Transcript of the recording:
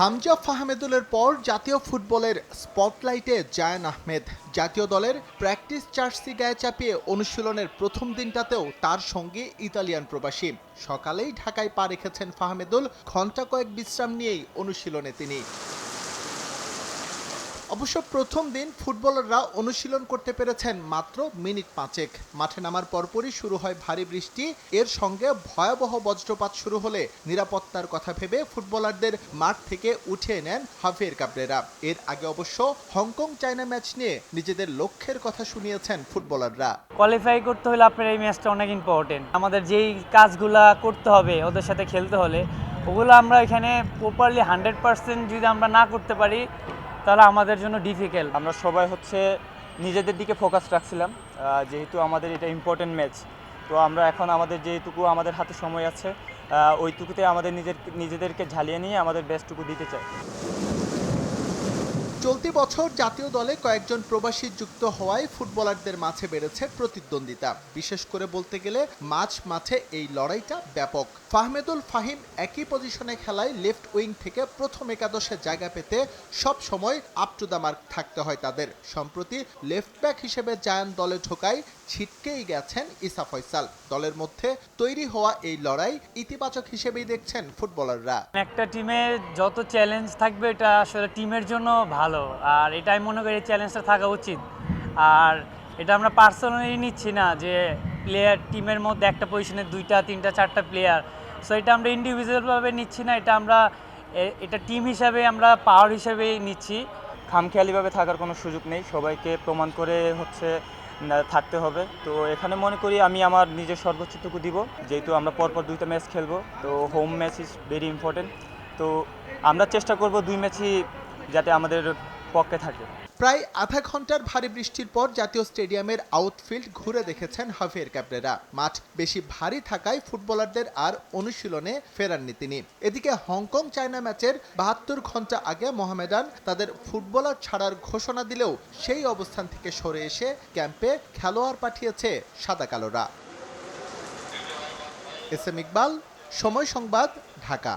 হামজা ফাহমেদুলের পর জাতীয় ফুটবলের স্পটলাইটে জায়ান আহমেদ। জাতীয় দলের প্র্যাকটিস জার্সি গায়ে চাপিয়ে অনুশীলনের প্রথম দিনটাতেও তার সঙ্গে ইতালিয়ান প্রবাসী। সকালেই ঢাকায় পা রেখেছেন ফাহমেদুল, ঘণ্টা কয়েক বিশ্রাম নিয়েই অনুশীলনে তিনি। অবশ্য প্রথম দিন ফুটবলাররা অনুশীলন করতে পেরেছেন মাত্র মিনিট পাঁচেক। মাঠে নামার পরপরই শুরু হয় ভারী বৃষ্টি। এর সঙ্গে ভয়াবহ বজ্রপাত শুরু হলে নিরাপত্তার কথা ভেবে ফুটবলারদের মাঠ থেকে উঠিয়ে নেন হাফিয়ার কাবরেরা। এর আগে অবশ্য হংকং চায়না ম্যাচ নিয়ে নিজেদের লক্ষ্যের কথা শুনিয়েছেন ফুটবলাররা। কোয়ালিফাই করতে হলে আপনার এই ম্যাচটা অনেক ইম্পর্টেন্ট আমাদের যেই কাজগুলা করতে হবে, ওদের সাথে খেলতে হলে, ওগুলো আমরা এখানে প্রপারলি হান্ড্রেড পার্সেন্ট যদি আমরা না করতে পারি তাহলে আমাদের জন্য ডিফিকাল্ট আমরা সবাই হচ্ছে নিজেদের দিকে ফোকাস রাখছিলাম যেহেতু আমাদের এটা ইম্পর্টেন্ট ম্যাচ তো আমরা এখন আমাদের যেটুকু আমাদের হাতে সময় আছে ওইটুকুতে আমাদের নিজের নিজেদেরকে ঝালিয়ে নিয়ে আমাদের বেস্টটুকু দিতে চাই। চলতি বছর জাতীয় দলে কয়েকজন প্রবাসী যুক্ত হওয়ায় ফুটবলারদের মাঝে বেড়েছে প্রতিদ্বন্দ্বিতা। বিশেষ করে বলতে গেলে মাঝ মাঠে এই লড়াইটা ব্যাপক। ফাহমেদুল ফাহিম একই পজিশনে খেলায় লেফট উইং থেকে প্রথম একাদশে জায়গা পেতে সব সময় আপ টু দ্য মার্ক থাকতে হয় তাদের। সম্প্রতি লেফট ব্যাক হিসেবে জায়ান দলে ঢোকায় ছিটকেই গেছেন ইসা ফয়সাল। দলের মধ্যে তৈরি হওয়া এই লড়াই ইতিবাচক হিসেবেই দেখছেন ফুটবলাররা। একটা টিমে যত চ্যালেঞ্জ থাকবে এটা আসলে টিমের জন্য ভালো আর এটা আমি মনে করি চ্যালেঞ্জটা থাকা উচিত। আর এটা আমরা পার্সোনালি নিচ্ছি না যে প্লেয়ার টিমের মধ্যে একটা পজিশনে দুইটা, তিনটা, চারটা প্লেয়ার সো এটা আমরা ইন্ডিভিজুয়ালভাবে নিচ্ছি না, এটা আমরা এটা টিম হিসাবে আমরা পাওয়ার হিসাবেই নিচ্ছি। খামখেয়ালিভাবে থাকার কোনো সুযোগ নেই, সবাইকে প্রমাণ করে হচ্ছে থাকতে হবে। তো এখানে মনে করি আমি আমার নিজের সর্বোচ্চটুকু দিব, যেহেতু আমরা পরপর দুইটা ম্যাচ খেলব। তো home match is very important তো আমরা চেষ্টা করব দুই ম্যাচই যাতে আমাদের পক্ষে থাকে। প্রায় আধা ঘণ্টার ভারী বৃষ্টির পর জাতীয় স্টেডিয়ামের আউটফিল্ড ঘুরে দেখেছেন হাফিয়ার ক্যাপ্রেরা মাঠ বেশি ভারী থাকায় ফুটবলারদের আর অনুশীলনে ফেরাননি তিনি। এদিকে হংকং চায়না ম্যাচের বাহাত্তর ঘণ্টা আগে মোহামেডান তাদের ফুটবলার ছাড়ার ঘোষণা দিলেও সেই অবস্থান থেকে সরে এসে ক্যাম্পে খেলোয়াড় পাঠিয়েছে সাদা কালোরা। এস এম ইকবাল, সময় সংবাদ, ঢাকা।